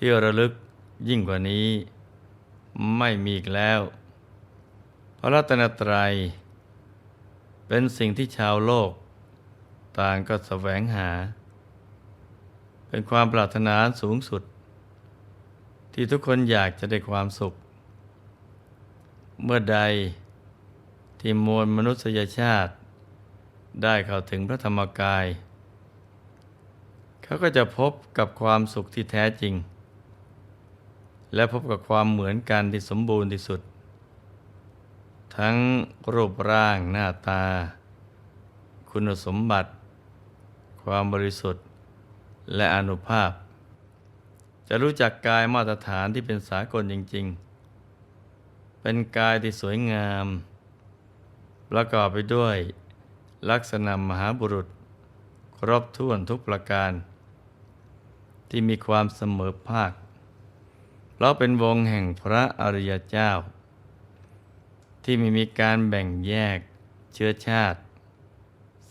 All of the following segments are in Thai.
ที่ระลึกยิ่งกว่านี้ ไม่มีอีกแล้ว พระรัตนตรัย เป็นสิ่งที่ชาวโลก ต่างก็แสวงหา เป็นความปรารถนาสูงสุด ที่ทุกคนอยากจะได้ความสุข เมื่อใดที่มวลมนุษยชาติ ได้เข้าถึงพระธรรมกาย เขาก็จะพบกับความสุขที่แท้จริง และพบกับความเหมือนกันที่สมบูรณ์ที่สุด ทั้งรูปร่างหน้าตา คุณสมบัติ ความบริสุทธิ์ และอนุภาพ จะรู้จักกายมาตรฐานที่เป็นสากลจริง ๆ เป็นกายที่สวยงาม ประกอบไปด้วย ลักษณะมหาบุรุษ ครบถ้วนทุกประการ ที่มีความเสมอภาค เพราะเป็นวงแห่งพระอริยเจ้า ที่ไม่มีการแบ่งแยกเชื้อชาติ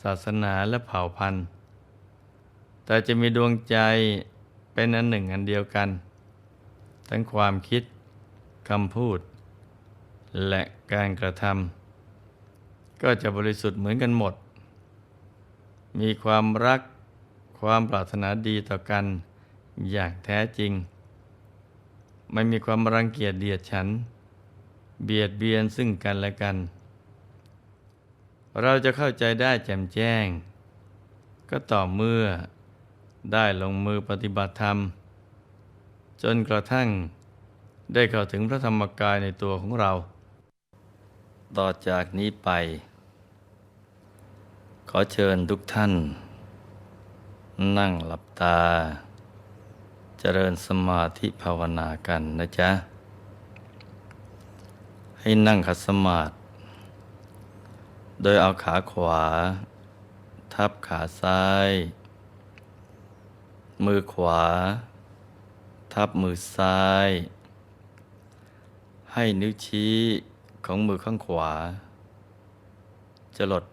ศาสนาและเผ่าพันธุ์ แต่จะมีดวงใจเป็นอันหนึ่งอันเดียวกัน ทั้งความคิดคำพูด และการกระทำก็จะบริสุทธิ์เหมือนกันหมด มีความรักความปรารถนาดีต่อกันอย่างแท้จริง ไม่มีความรังเกียจเดียดฉัน เบียดเบียนซึ่งกันและกัน เราจะเข้าใจได้แจ่มแจ้ง ก็ต่อเมื่อได้ลงมือปฏิบัติธรรม จนกระทั่งได้เข้าถึงพระธรรมกายในตัวของเรา ต่อจากนี้ไป ขอเชิญทุกท่าน นั่งหลับตา เจริญสมาธิภาวนากันนะจ๊ะ ให้นั่งขัดสมาธิโดยเอาขาขวา ทับขาซ้าย มือขวา ทับมือซ้าย ให้นิ้วชี้ของมือข้างขวา จะหลด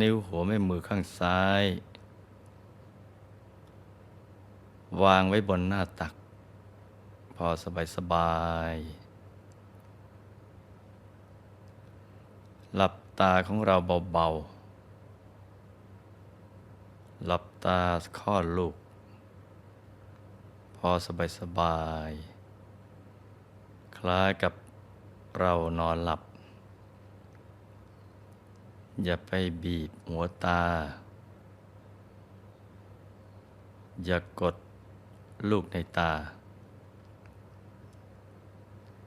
นิ้วหัวแม่มือข้างซ้าย วางไว้บนหน้าตัก พอสบายสบาย หลับตาของเราเบาๆ หลับตาคลอลูก พอสบายสบาย คล้ายกับเรานอนหลับ อย่าไปบีบหัวตา อย่ากด ลูกในตา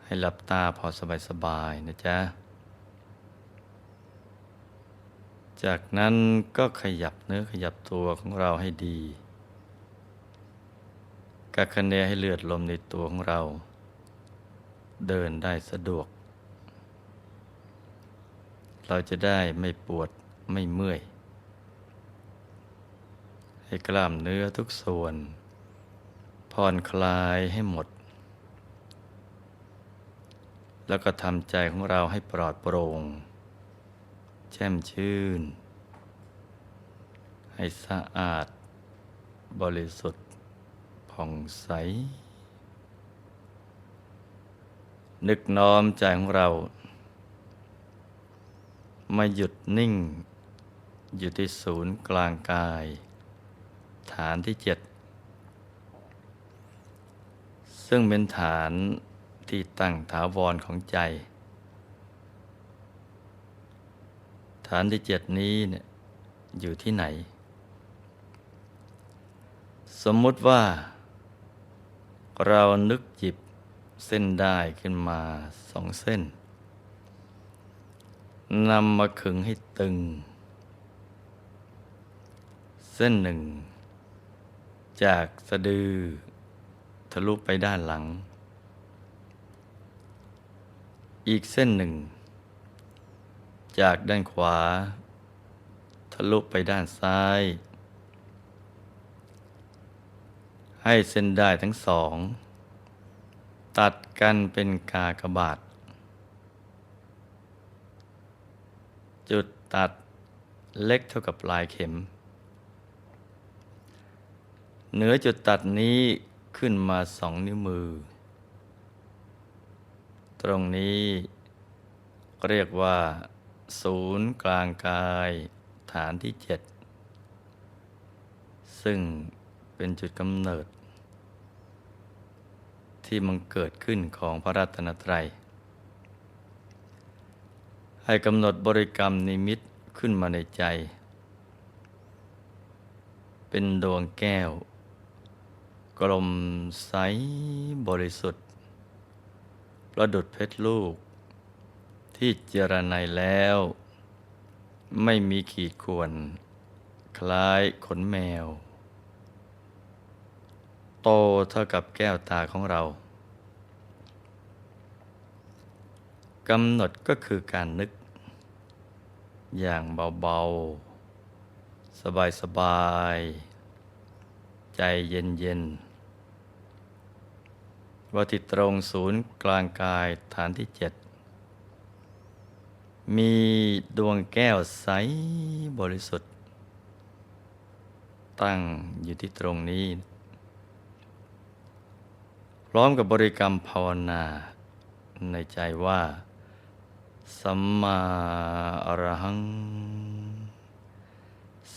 ให้หลับตาพอสบายๆนะจ๊ะ จากนั้นก็ขยับเนื้อขยับตัวของเราให้ดีกักคะเนให้เลือดลมในตัวของเรา เดินได้สะดวก เราจะได้ไม่ปวดไม่เมื่อย ให้กล้ามเนื้อทุกส่วน ผ่อนคลายให้หมด แล้วก็ทำใจของเราให้ปลอดโปร่ง แช่มชื่น ให้สะอาด บริสุทธิ์ผ่องใส นึกน้อมใจของเรา มาหยุดนิ่ง อยู่ที่ศูนย์กลางกาย ฐานที่เจ็ด ซึ่งเป็นฐานที่ตั้งถาวรของใจ ฐานที่เจ็ดนี้เนี่ยอยู่ที่ไหน สมมุติว่า เรานึกหยิบเส้นได้ขึ้นมาสองเส้นนำมาขึงให้ตึง เส้นหนึ่ง จากสะดือ ทะลุไปด้านหลัง อีกเส้นหนึ่ง จากด้านขวา ทะลุไปด้านซ้าย ให้เส้นได้ทั้งสอง ตัดกันเป็นกากบาท จุดตัดเล็กเท่ากับปลายเข็ม เหนือจุดตัดนี้ ขึ้นมาสองนิ้วมือ ตรงนี้เรียกว่า ศูนย์กลางกายฐานที่เจ็ดซึ่งเป็นจุดกำเนิด ที่มันเกิดขึ้นของพระรัตนตรัย ให้กำหนดบริกรรมนิมิตขึ้นมาในใจ เป็นดวงแก้ว กลมใสบริสุทธิ์ ประดุดเพชรลูก ที่เจรไนแล้ว ไม่มีขีดข่วน คล้ายขนแมว โตเท่ากับแก้วตาของเรากำหนดก็คือการนึก อย่างเบาๆ สบายๆ ใจเย็นๆ ว่าที่ตรงศูนย์กลางกายฐานที่เจ็ดมีดวงแก้วใสบริสุทธิ์ ตั้งอยู่ที่ตรงนี้ พร้อมกับบริกรรมภาวนาในใจว่าสัมมาอรหัง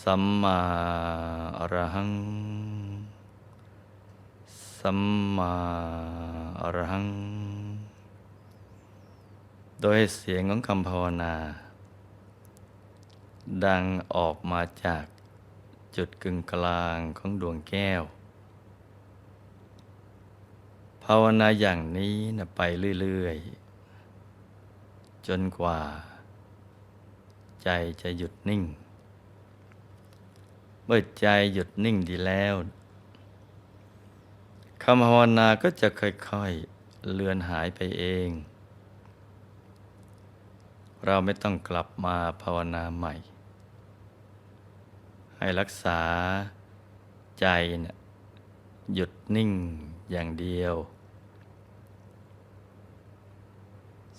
สัมมาอรหัง สัมมา รัง โดยเสียงของคำภาวนา ดังออกมาจากจุดกึ่งกลางของดวงแก้ว ภาวนาอย่างนี้นะไปเรื่อย ๆ จนกว่า ใจจะหยุดนิ่ง เมื่อใจหยุดนิ่งดีแล้วำภาวนาก็จะค่อยๆเลือนหายไปเอง เราไม่ต้องกลับมาภาวนาใหม่ ให้รักษาใจนะหยุดนิ่งอย่างเดียว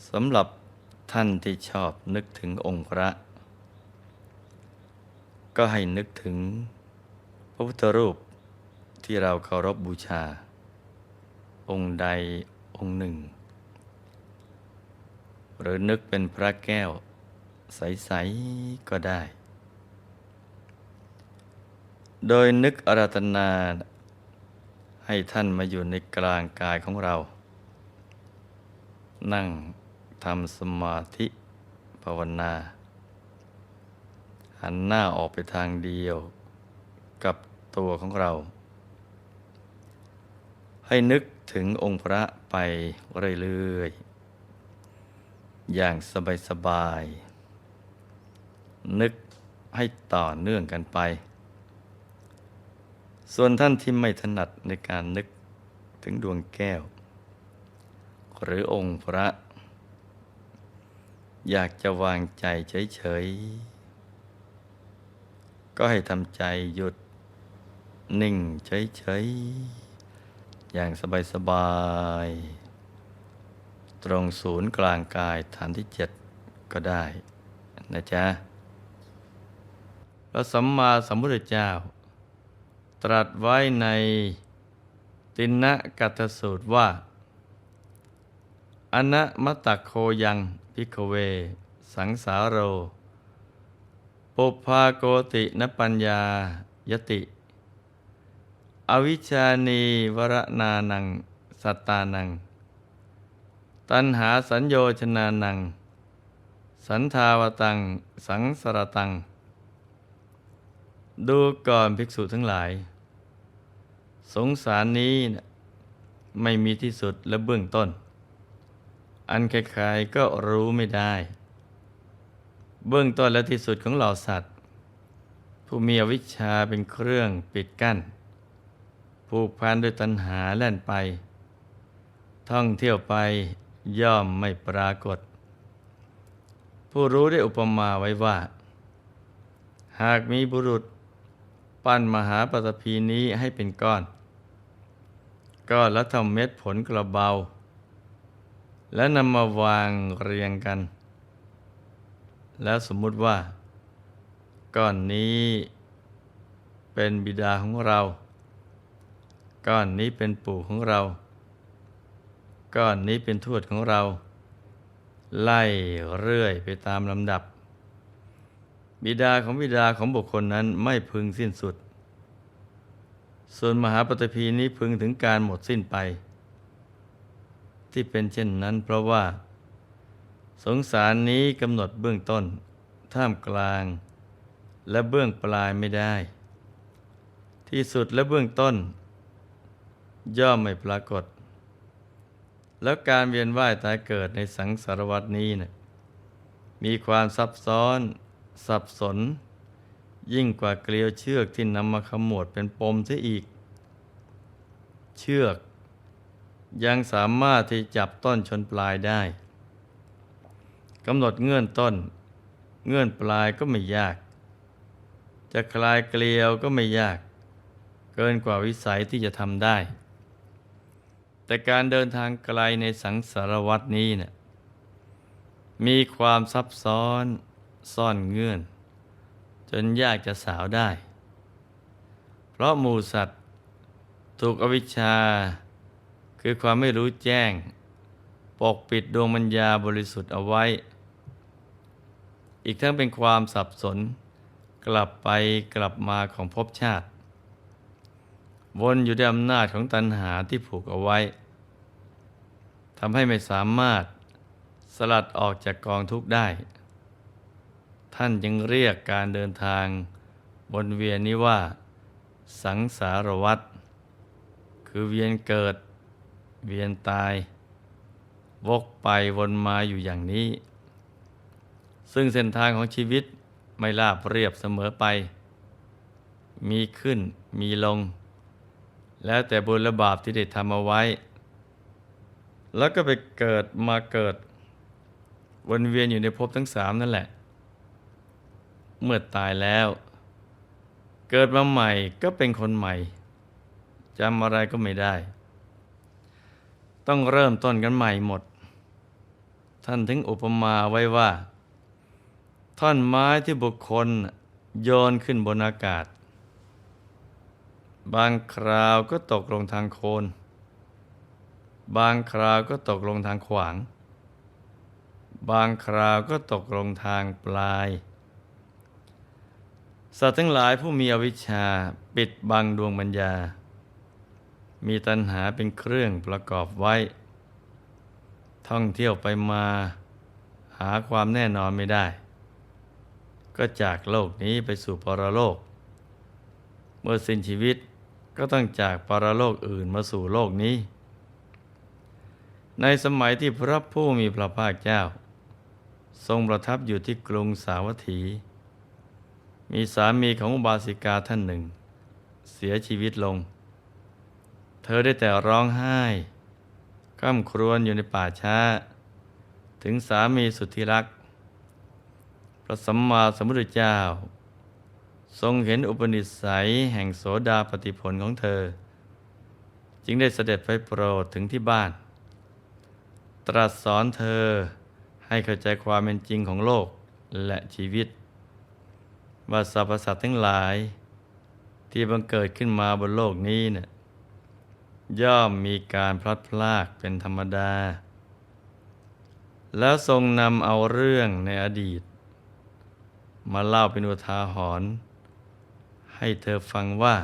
สำหรับท่านที่ชอบนึกถึงองค์พระ ก็ให้นึกถึงพระพุทธรูปที่เราเคารพบบูชา องค์ใดองค์หนึ่ง หรือนึกเป็นพระแก้ว ใส ๆ ก็ได้ โดยนึกอาราธนา ให้ท่านมาอยู่ในกลางกายของเรา นั่งทำสมาธิภาวนา หันหน้าออกไปทางเดียวกับตัวของเรา ให้นึก ถึงองค์พระไปเรื่อยๆ อย่างสบายๆ นึกให้ต่อเนื่องกันไป ส่วนท่านที่ไม่ถนัดในการนึกถึงดวงแก้ว หรือองค์พระ อยากจะวางใจเฉยๆ ก็ให้ทำใจหยุดนิ่งเฉยๆ อย่างสบายๆ ตรงศูนย์กลางกายฐานที่เจ็ดก็ได้นะจ๊ะ พระสัมมาสัมพุทธเจ้า ตรัสไว้ในตินะกัตสูตรว่า อนะมตตโคยังพิกเว สังสาโร ปุพาโกตินปัญญายติ อวิชานีวรนานัง สัตตานัง ตัณหาสัญโยชนานัง สันทาวตัง สังสรตัง ดูก่อนภิกษุทั้งหลาย สงสารนี้ไม่มีที่สุดและเบื้องต้น อันใครๆก็รู้ไม่ได้ เบื้องต้นและที่สุดของเหล่าสัตว์ ผู้มีอวิชชาเป็นเครื่องปิดกั้น ผูกพันด้วยตัณหาแล่นไป ท่องเที่ยวไปย่อมไม่ปรากฏ ผู้รู้ได้อุปมาไว้ว่า หากมีบุรุษ ปั้นมหาปฐพีนี้ให้เป็นก้อน ก้อนแล้วทำเม็ดผลกระเบา และนำมาวางเรียงกัน แล้วสมมุติว่า ก้อนนี้เป็นบิดาของเรา ก้อนนี้เป็นปู่ของเรา ก้อนนี้เป็นทวดของเรา ไล่เรื่อยไปตามลำดับ บิดาของบิดาของบุคคลนั้นไม่พึงสิ้นสุด ส่วนมหาปฐพีนี้พึงถึงการหมดสิ้นไป ที่เป็นเช่นนั้นเพราะว่า สงสารนี้กำหนดเบื้องต้น ท่ามกลาง และเบื้องปลายไม่ได้ ที่สุดและเบื้องต้น ย่อมไม่ปรากฏ แล้วการเวียนว่ายตายเกิดในสังสารวัตนี้นะมีความซับซ้อน สับสน ยิ่งกว่าเกลียวเชือกที่นำมาขมวดเป็นปมเสียอีก เชือก ยังสามารถที่จับต้นชนปลายได้กำหนดเงื่อนต้น เงื่อนปลายก็ไม่ยาก จะคลายเกลียวก็ไม่ยาก เกินกว่าวิสัยที่จะทำได้ แต่การเดินทางไกลในสังสารวัตนี้เนะี่ยมีความซับซ้อนซ่อนเงื่อน จนยากจะสาวได้ เพราะหมูสัตว์ ถูกอวิชชา คือความไม่รู้แจ้ง ปกปิดดวงมัญญาบริสุทธิ์เอาไว้ อีกทั้งเป็นความสับสน กลับไปกลับมาของภพชาติ วนอยู่ด้วยอำนาจของตัณหาที่ผูกเอาไว้ ทำให้ไม่สามารถสลัดออกจากกองทุกข์ได้ ท่านยังเรียกการเดินทางบนเวียนนี้ว่า สังสารวัตรคือเวียนเกิด เวียนตาย วกไปวนมาอยู่อย่างนี้ ซึ่งเส้นทางของชีวิตไม่ราบเรียบเสมอไป มีขึ้นมีลง แล้วแต่บุญและบาปที่ได้ทำเอาไว้ แล้วก็ไปเกิดมาเกิด วนเวียนอยู่ในภพทั้งสามนั่นแหละ เมื่อตายแล้ว เกิดมาใหม่ก็เป็นคนใหม่จำอะไรก็ไม่ได้ ต้องเริ่มต้นกันใหม่หมด ท่านถึงอุปมาไว้ว่า ท่อนไม้ที่บุคคลโยนขึ้นบนอากาศ บางคราวก็ตกลงทางโคน บางคราวก็ตกลงทางขวาง บางคราวก็ตกลงทางปลาย สัตว์ทั้งหลายผู้มีอวิชชาปิดบังดวงปัญญา มีตัณหาเป็นเครื่องประกอบไว้ ท่องเที่ยวไปมาหาความแน่นอนไม่ได้ ก็จากโลกนี้ไปสู่ปรโลก เมื่อสิ้นชีวิตก็ต้องจากปรโลกอื่นมาสู่โลกนี้ ในสมัยที่พระผู้มีพระภาคเจ้า ทรงประทับอยู่ที่กรุงสาวัตถี มีสามีของอุบาสิกาท่านหนึ่ง เสียชีวิตลง เธอได้แต่ร้องไห้ก้ำครวญอยู่ในป่าช้า ถึงสามีสุดที่รัก พระสัมมาสัมพุทธเจ้า ทรงเห็นอุปนิสัยแห่งโสดาปฏิผลของเธอ จึงได้เสด็จไปโปรดถึงที่บ้าน รัสสอนเธอให้เข้าใจความเป็นจริงของโลกและชีวิต ว่าสรรพสัตว์ทั้งหลาย ที่บังเกิดขึ้นมาบนโลกนี้เนี่ยย่อมมีการพลัดพรากเป็นธรรมดา แล้วทรงนำเอาเรื่องในอดีต มาเล่าเป็นอุทาหรณ์ให้เธอฟังว่า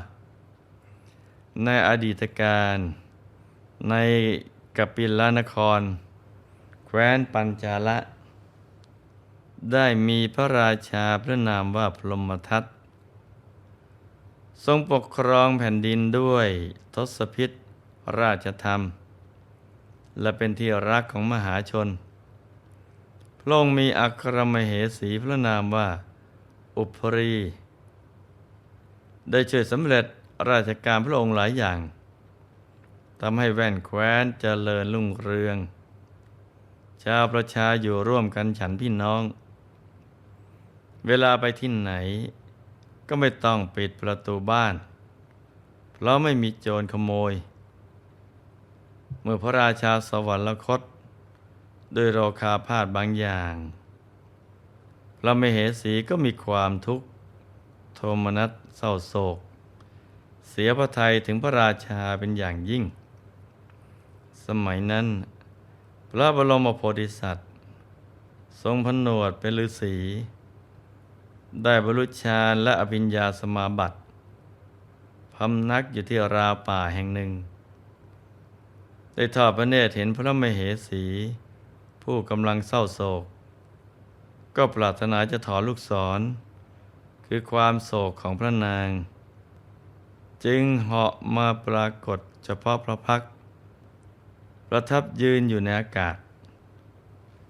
ในอดีตการในกปิลนคร แคว้นปัญจาละ ได้มีพระราชาพระนามว่าพรหมทัตทรงปกครองแผ่นดินด้วยทศพิษราชธรรม และเป็นที่รักของมหาชน พระองค์มีอัครมเหสีพระนามว่า อุปรี ได้ช่วยสำเร็จราชการพระองค์หลายอย่างทำให้แว่นแคว้นเจริญรุ่งเรือง ชาวประชาอยู่ร่วมกันฉันพี่น้อง เวลาไปที่ไหน ก็ไม่ต้องปิดประตูบ้าน เพราะไม่มีโจรขโมย เมื่อพระราชาสวรรคตโดยโรคาพาธบางอย่าง พระมเหสีก็มีความทุกข์ โทมนัสเศร้าโศก เสียพระทัยถึงพระราชาเป็นอย่างยิ่ง สมัยนั้น พระบรมโพธิสัตว์ ทรงพนวดเป็นฤาษีได้บรรลุฌานและอภิญญาสมาบัติพำนักอยู่ที่ราป่าแห่งหนึ่ง ได้ทอดพระเนตรเห็นพระมเหสี ผู้กำลังเศร้าโศก ก็ปรารถนาจะถอนลูกศร คือความโศกของพระนาง จึงเหาะมาปรากฏเฉพาะพระพักตร์ ประทับยืนอยู่ในอากาศ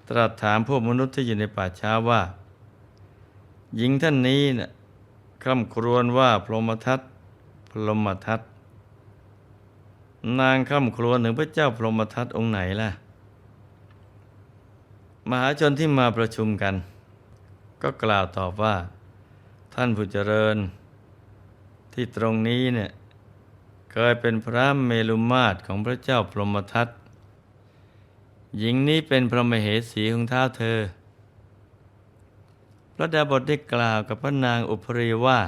ตรัสถามพวกมนุษย์ที่อยู่ในป่าช้าว่า หญิงท่านนี้นะ่ะคร่ำครวญว่าพรหมทัตพรหมทัตนางคร่ำครวญถึงพระเจ้าพรหมทัตองค์ไหนล่ะ มหาชนที่มาประชุมกัน ก็กล่าวตอบว่า ท่านผู้เจริญ ที่ตรงนี้เนี่ยเคยเป็นพระเมลุมาตรของพระเจ้าพรหมทัต หญิงนี้เป็นพระมเหสีของท้าเธอ พระดาบทได้กล่าวกับพระนางอุปรีว่า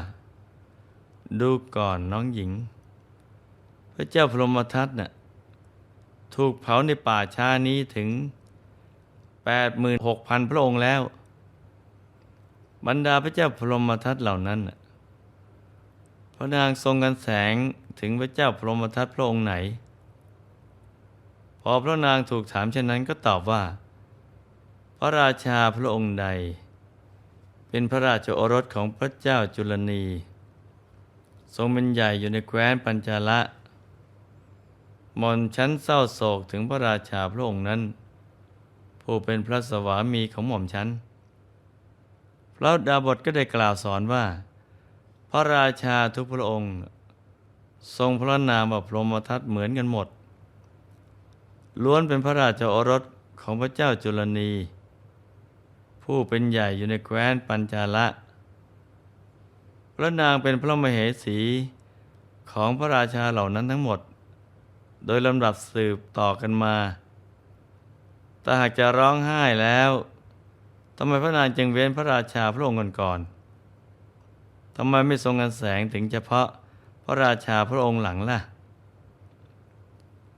ดูก่อนน้องหญิง พระเจ้าพรหมทัตน่ะถูกเผาในป่าช้านี้ถึง 86,000 พระองค์แล้ว บรรดาพระเจ้าพรหมทัตเหล่านั้นพระนางทรงกันแสงถึงพระเจ้าพรหมทัตพระองค์ไหน อพระนางถูกถามเช่นนั้นก็ตอบว่า พระราชาพระองค์ใด เป็นพระราชโอรสของพระเจ้าจุลนี ทรงเป็นใหญ่อยู่ในแคว้นปัญจาละหมอนชั้นเศร้าโศกถึงพระราชาพระองค์นั้น ผู้เป็นพระสวามีของหม่อมฉันพระดาบทก็ได้กล่าวสอนว่า พระราชาทุกพระองค์ ทรงพระนามว่าพรหมทัตเหมือนกันหมด ล้วนเป็นพระราชโอรสของพระเจ้าจุลนี ผู้เป็นใหญ่อยู่ในแคว้นปัญจาละ พระนางเป็นพระมเหสีของพระราชาเหล่านั้นทั้งหมด โดยลำดับสืบต่อกันมาแต่หากจะร้องไห้แล้วทำไมพระนางจึงเว้นพระราชาพระองค์ก่อนๆทำไมไม่ทรงกันแสงถึงเฉพาะพระราชาพระองค์หลังล่ะ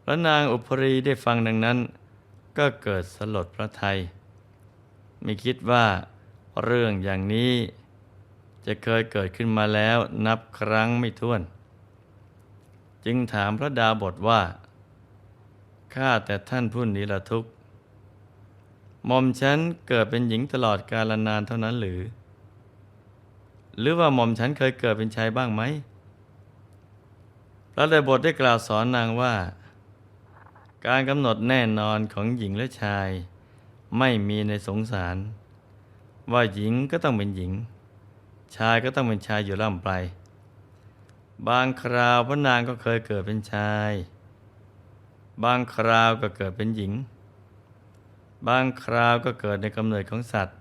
พระนางอุปรีได้ฟังดังนั้น ก็เกิดสลดพระทัยไม่คิดว่าเรื่องอย่างนี้จะเคยเกิดขึ้นมาแล้วนับครั้งไม่ถ้วน จึงถามพระดาบทว่า ข้าแต่ท่านผู้นี้ละทุกข์หม่อมฉันเกิดเป็นหญิงตลอดกาลนานเท่านั้นหรือ หรือว่าหม่อมฉันเคยเกิดเป็นชายบ้างไหมพระดาบทได้กล่าวสอนนางว่า การกำหนดแน่นอนของหญิงและชาย ไม่มีในสงสาร ว่าหญิงก็ต้องเป็นหญิง ชายก็ต้องเป็นชายอยู่ล่ำไป บางคราวพระนางก็เคยเกิดเป็นชาย บางคราวก็เกิดเป็นหญิง บางคราวก็เกิดในกำเนิดของสัตว์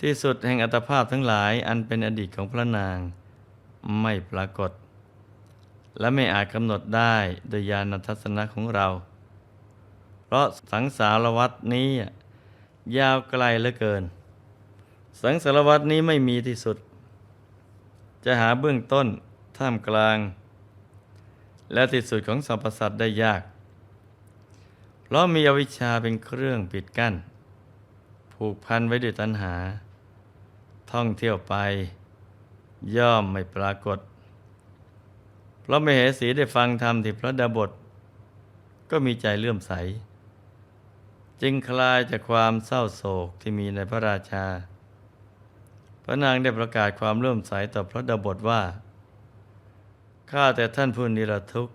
ที่สุดแห่งอัตภาพทั้งหลายอันเป็นอดีตของพระนางไม่ปรากฏ และไม่อาจกำหนดได้โดยญาณทัศนะของเรา เพราะสังสารวัตนี้ยาวไกลเหลือเกิน สังสารวัตนี้ไม่มีที่สุด จะหาเบื้องต้นท่ามกลาง และที่สุดของสรรพสัตว์ได้ยาก เพราะมีอวิชชาเป็นเครื่องปิดกั้น ผูกพันไว้ด้วยตัณหา ท่องเที่ยวไป ย่อมไม่ปรากฏ พราะมเหสีได้ฟังธรรมที่พระดาบท ก็มีใจเลื่อมใส จึงคลายจากความเศร้าโศกที่มีในพระราชา พระนางได้ประกาศความเลื่อมใสต่อพระดาบทว่า ข้าแต่ท่านผู้นิรทุกข์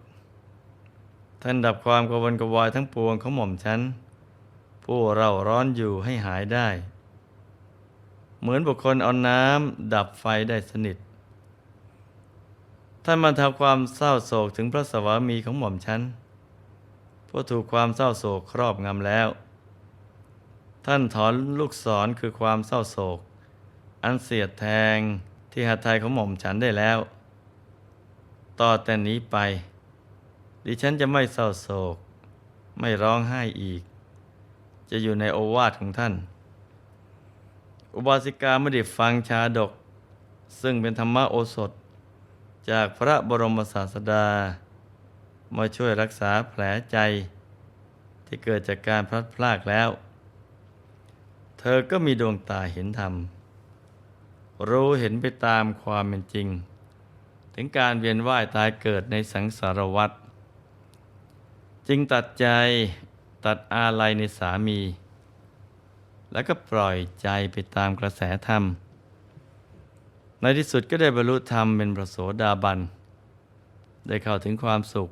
ท่านดับความกวนกวายทั้งปวงของหม่อมฉัน ผู้เราร้อนอยู่ให้หายได้ เหมือนบุคคลเอาน้ำดับไฟได้สนิท ท่านบรรเทาความเศร้าโศกถึงพระสวามีของหม่อมฉันผู้ถูกความเศร้าโศกครอบงำแล้ว ท่านถอนลูกศรคือความเศร้าโศก อันเสียดแทงที่หัตถ์ไทยของหม่อมฉันได้แล้ว ต่อแต่นี้ไป ดิฉันจะไม่เศร้าโศก ไม่ร้องไห้อีก จะอยู่ในโอวาทของท่าน อุบาสิกาไม่ได้ฟังชาดก ซึ่งเป็นธรรมโอสถ จากพระบรมศาสดา มาช่วยรักษาแผลใจ ที่เกิดจากการพลัดพรากแล้ว เธอก็มีดวงตาเห็นธรรม รู้เห็นไปตามความเป็นจริง ถึงการเวียนว่ายตายเกิดในสังสารวัฏจึงตัดใจตัดอาลัยในสามี แล้วก็ปล่อยใจไปตามกระแสธรรม ในที่สุดก็ได้บรรลุธรรมเป็นพระโสดาบัน ได้เข้าถึงความสุข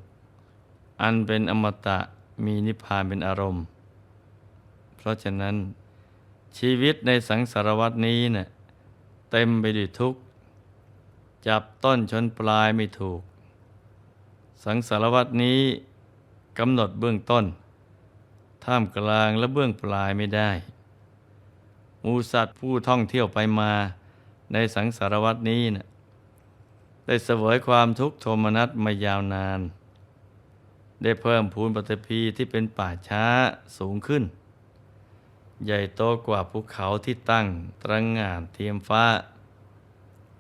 อันเป็นอมตะมีนิพพานเป็นอารมณ์ เพราะฉะนั้นชีวิตในสังสารวัตนี้เนะ่ยเต็มไปด้วยทุกข์ จับต้นชนปลายไม่ถูก สังสารวัตนี้กำหนดเบื้องต้น ท่ามกลางและเบื้องปลายไม่ได้ มูสัตว์ผู้ท่องเที่ยวไปมา ในสังสารวัตนี้นะได้เสวยความทุกข์โทมนัสมายาวนาน ได้เพิ่มพูนปฐพีที่เป็นป่าช้าสูงขึ้น ใหญ่โตกว่าภูเขาที่ตั้งตระงงานเทียมฟ้า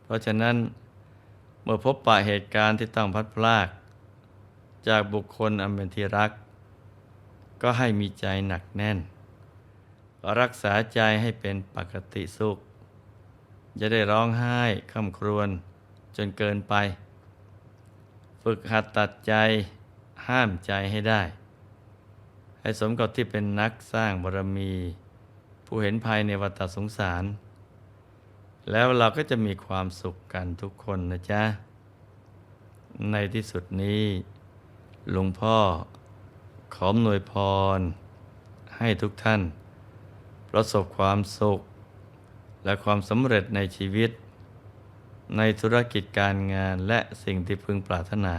เพราะฉะนั้นเมื่อพบปะเหตุการณ์ที่ต้องพัดพลาก จากบุคคลอันเป็นที่รัก ก็ให้มีใจหนักแน่น รักษาใจให้เป็นปกติสุข จะได้ร้องไห้คำครวญจนเกินไป ฝึกหัดตัดใจห้ามใจให้ได้ ให้สมกับที่เป็นนักสร้างบารมี ผู้เห็นภายในวัฏสงสาร แล้วเราก็จะมีความสุขกันทุกคนนะจ๊ะ ในที่สุดนี้หลวงพ่อขอหน่วยพร ให้ทุกท่าน ประสบความสุข และความสำเร็จในชีวิต ในธุรกิจการงานและสิ่งที่พึงปรารถนา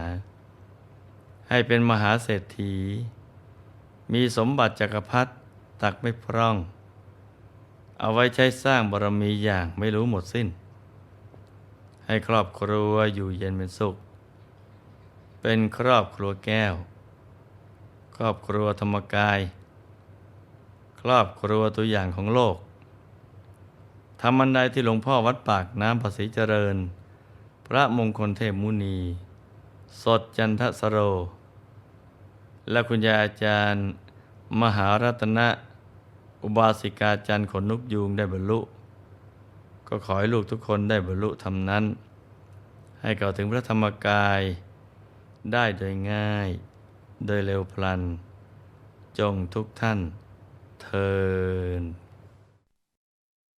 ให้เป็นมหาเศรษฐี มีสมบัติจักรพรรดิตักไม่พร่อง เอาไว้ใช้สร้างบารมีอย่างไม่รู้หมดสิ้น ให้ครอบครัวอยู่เย็นเป็นสุข เป็นครอบครัวแก้ว ครอบครัวธรรมกาย ครอบครัวตัวอย่างของโลก ทำบันไดที่หลวงพ่อวัดปากน้ำภาษีเจริญ พระมงคลเทพมุนี สดจันทสโร และคุณยายอาจารย์ มหารัตนะ อุบาสิกาจันทร์ขนนุกยูงได้บรรลุ ก็ขอให้ลูกทุกคนได้บรรลุธรรมนั้น ให้เข้าถึงพระธรรมกาย ได้โดยง่าย โดยเร็วพลัน จงทุกท่านเทิน